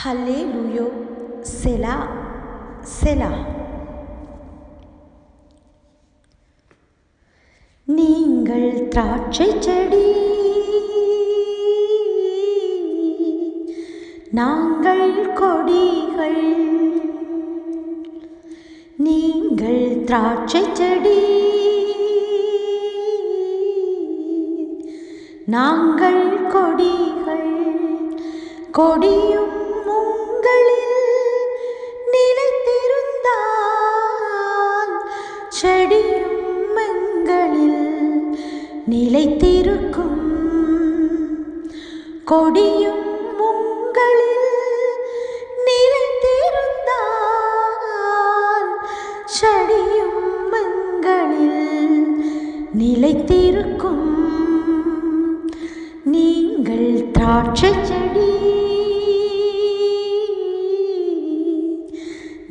ஹல்லேலூயோ செலா செலா நீங்கள் திராட்சை செடி. நாங்கள் கொடிகள். நீங்கள் திராட்சை செடி. நாங்கள் கொடிகள். கொடியும் நிலைத்திருக்கும். கொடியும் உங்களில் நிலைத்திருந்தால் செடியும் உங்களில் நிலைத்திருக்கும். நீங்கள் திராட்சை செடி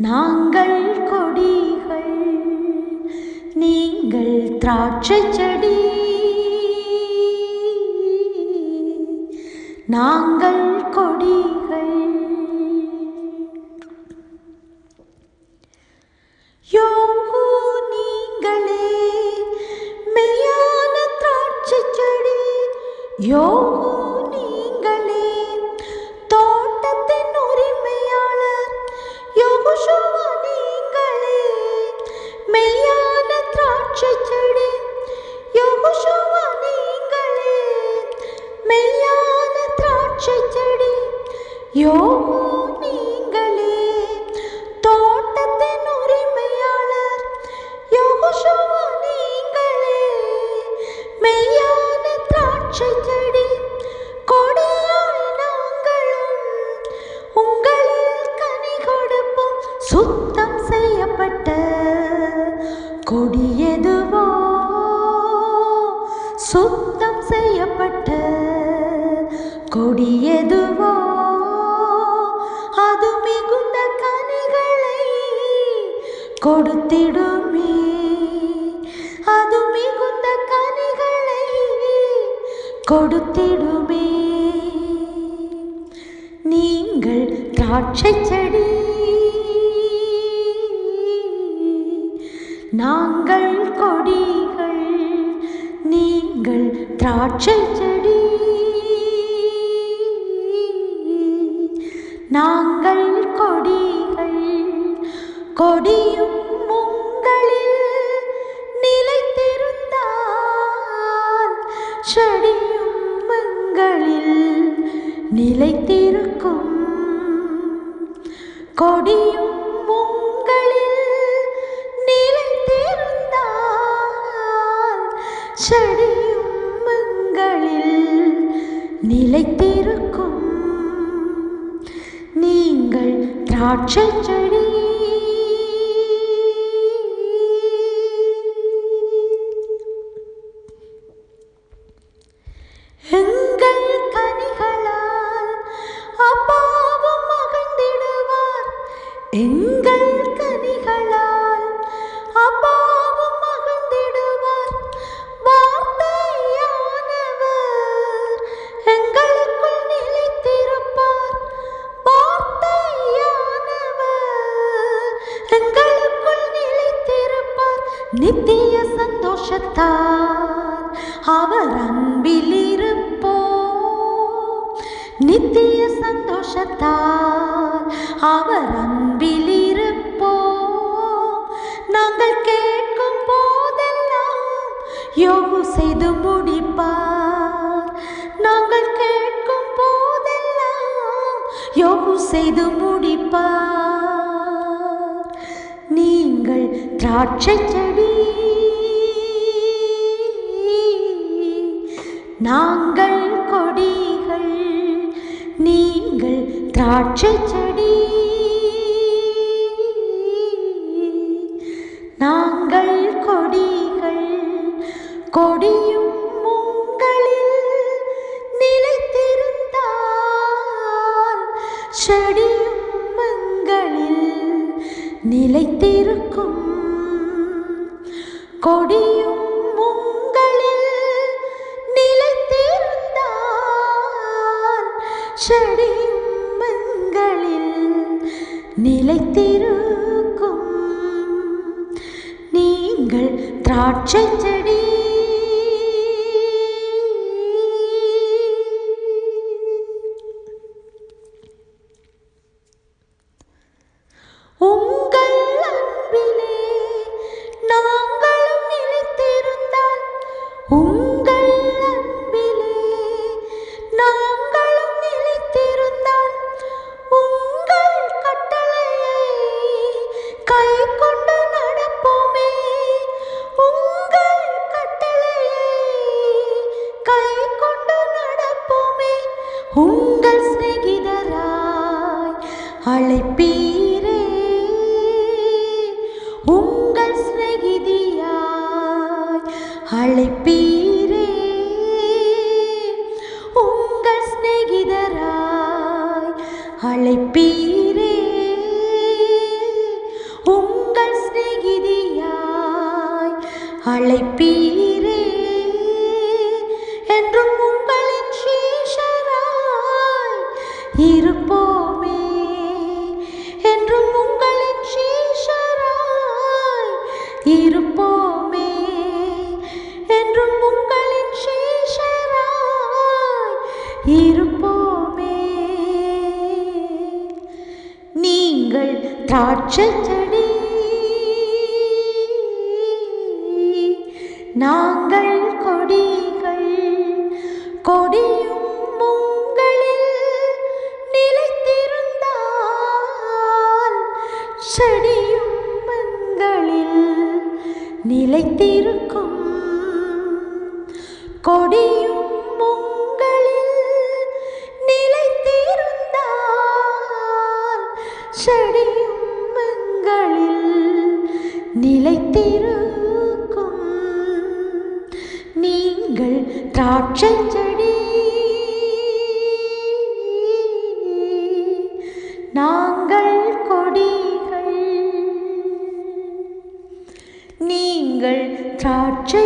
நாங்கள் கொடிகள் நீங்கள் திராட்சை செடி. நாங்கள் கொடுத்திடுமே. அது மிகுந்த கனிகளை கொடுத்திடுமே. நீங்கள் திராட்சை செடி நாங்கள் கொடிகள் நீங்கள் திராட்சை செடி நாங்கள் கொடிகள் கொடியும் கொடியும் உங்களில் நிலைத்திருந்தால் செடியும் உங்களில் நிலைத்திருக்கும் நீங்கள் திராட்சை செடி. எங்க நித்திய சந்தோஷத்தார் அவர் அன்பில் இருப்போ நித்திய சந்தோஷத்தார் அவர் அன்பில் இருப்போ நாங்கள் கேட்கும் போதெல்லாம் யோகு செய்து முடிப்பார். நாங்கள் கேட்கும் போதெல்லாம் யோகு செய்து முடிப்பார். நீங்கள் திராட்சை செடி நாங்கள் கொடிகள் நீங்கள் திராட்சை செடி நாங்கள் கொடிகள் கொடி செடியும்பங்களில் நிலைத்திருக்கும். நீங்கள் திராட்சை செடி உங்கள் சிநேகிதராய் அழைப்பீரே. உங்கள் சிநேகிதியாய் அழைப்பீரே. உங்கள் சிநேகிதராய் அழைப்பீரே. உங்கள் சிநேகிதியாய் அழைப்பீரே. இருப்போமே. நீங்கள் திராட்சை செடி. நாங்கள் கொடிகள். கொடியும் உங்களில் நிலைத்திருந்தால் செடியும் எங்களில் நிலைத்திருக்கும். கொடியும் நாங்கள் கொடிகள். நீங்கள் திராட்சை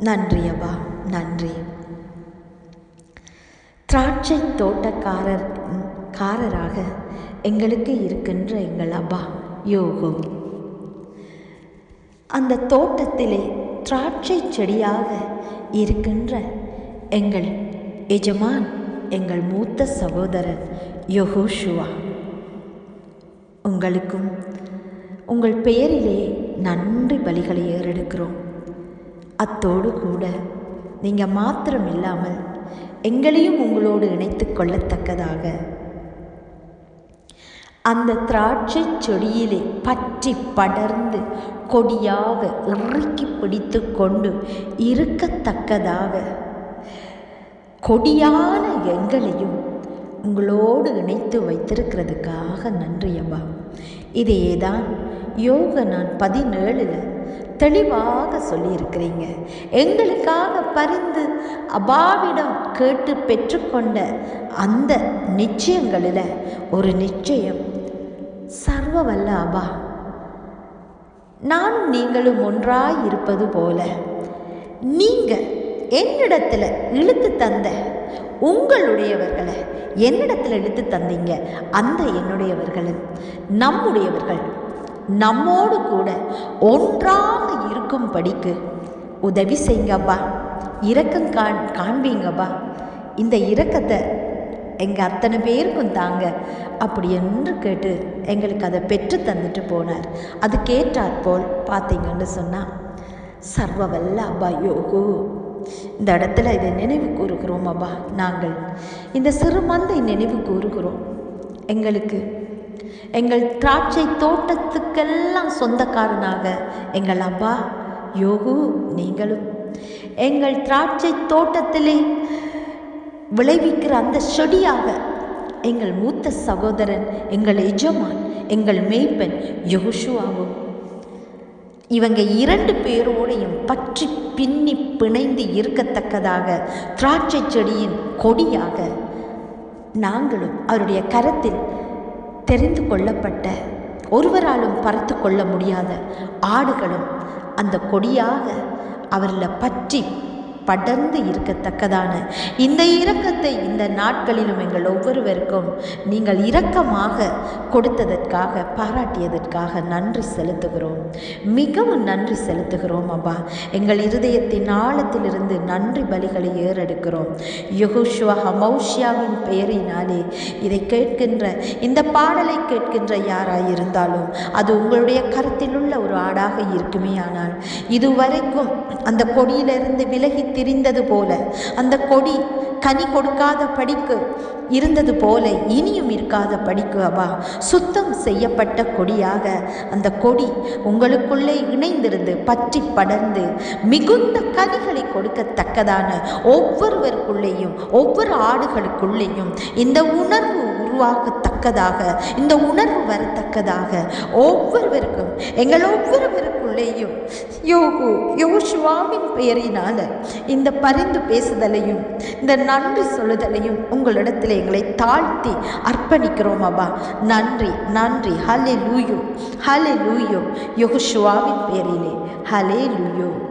நன்றி அப்பா நன்றி. திராட்சை தோட்டக்காரர் காரராக எங்களுக்கு இருக்கின்ற எங்கள் அப்பா யோகோ. அந்த தோட்டத்திலே திராட்சை செடியாக இருக்கின்ற எங்கள் எஜமான் எங்கள் மூத்த சகோதரன் யொகோஷுவா. உங்களுக்கும் உங்கள் பெயரிலே நன்றி பலிகளை ஏறெடுக்கிறோம். அத்தோடு கூட நீங்கள் மாத்திரம் இல்லாமல் எங்களையும் உங்களோடு இணைத்து கொள்ளத்தக்கதாக. அந்த திராட்சை செடியிலே பற்றி படர்ந்து கொடியாக இறுக்கி பிடித்து கொண்டு இருக்கத்தக்கதாக. கொடியான எங்களையும் உங்களோடு இணைத்து வைத்திருக்கிறதுக்காக நன்றி அம்மா இதையே தான் யோக நான் பதினேழில் தெளிவாக சொல்லியிருக்கிறீங்க. எங்களுக்காக பரிந்து அபாவிடம் கேட்டு பெற்றுக்கொண்ட அந்த நிச்சயங்களில் ஒரு நிச்சயம் சர்வ வல்ல அபா. நானும் நீங்களும் ஒன்றாய் இருப்பது போல நீங்கள் என்னிடத்தில் இழுத்து தந்த உங்களுடையவர்களை என்னிடத்தில் இழுத்து தந்தீங்க அந்த என்னுடையவர்களும் நம்முடையவர்கள் நம்மோடு கூட ஒன்றாக இருக்கும்படிக்கு உதவி செய்யுங்கப்பா. இரக்கம் காண் காண்பீங்கப்பா. இந்த இரக்கத்தை எங்கள் அத்தனை பேருக்கும் தாங்க. அப்படி என்று கேட்டு எங்களுக்கு அதை பெற்று தந்துட்டு போனார். அது கேட்டாற்போல் பார்த்தீங்கன்னு சொன்னால் சர்வவல்ல அப்பா யோகு. இந்த இடத்துல இதை நினைவு கூறுகிறோம் அப்பா நாங்கள். இந்த சிறு மந்தை நினைவு கூறுகிறோம். எங்களுக்கு எங்கள் திராட்சை தோட்டத்துக்கெல்லாம் சொந்தக்காரனாக. எங்கள் அப்பா யோகு நீங்களும். எங்கள் திராட்சை தோட்டத்திலே விளைவிக்கிற அந்த செடியாக எங்கள் மூத்த சகோதரன் எங்கள் எஜமான் எங்கள் மேய்ப்பன் யோசுவாவும். இவங்க இரண்டு பேரோடையும் பற்றி பின்னி பிணைந்து இருக்கத்தக்கதாக திராட்சை செடியின் கொடியாக நாங்களும் அவருடைய கரத்தில் தெரிந்து கொள்ளப்பட்ட ஒருவராலும் பறத்து கொள்ள முடியாத ஆடுகளும் அந்த கொடியாக அவரில் பற்றி படர்ந்து இருக்கத்தக்கதான. இந்த இரக்கத்தை இந்த நாட்களிலும் எங்கள் ஒவ்வொருவருக்கும் நீங்கள் இரக்கமாக கொடுத்ததற்காக பாராட்டியதற்காக நன்றி செலுத்துகிறோம். மிகவும் நன்றி செலுத்துகிறோம் அப்பா. எங்கள் இருதயத்தின் ஆழத்திலிருந்து நன்றி பலிகளை ஏறெடுக்கிறோம். யுகுஷ்வா ஹமௌஷியாவின் பெயரினாலே இதை கேட்கின்ற இந்த பாடலை கேட்கின்ற யாராயிருந்தாலும் அது உங்களுடைய கருத்திலுள்ள ஒரு ஆடாக இருக்குமே ஆனால் இதுவரைக்கும் அந்த கொடியிலிருந்து விலகி திரிந்தது போல அந்த கொடி கனி கொடுக்காத படிக்கு இருந்தது போல இனியும் இருக்காத படிக்கு அப்பா. சுத்தம் செய்யப்பட்ட கொடியாக அந்த கொடி உங்களுக்குள்ளே இணைந்திருந்து பற்றி படர்ந்து மிகுந்த கனிகளை கொடுக்கத்தக்கதான ஒவ்வொருவருக்குள்ளேயும் ஒவ்வொரு ஆடுகளுக்குள்ளேயும் இந்த உணர்வு உருவாக்கத்தக்கதாக இந்த உணர்வு வரத்தக்கதாக ஒவ்வொருவருக்கும் எங்கள் ஒவ்வொருவருக்குள்ளேயும் யோகு யோசுவாவின் பெயரினால இந்த பரிந்து பேசுதலையும் இந்த நன்றி சொல்லுதலையும் உங்களிடத்தில் எங்களை தாழ்த்தி அர்ப்பணிக்கிறோம் அப்பா. நன்றி நன்றி. ஹலே லூயோ ஹலே லூயோ யோகுஷுவாவின் பெயரிலே. ஹலே லூயோ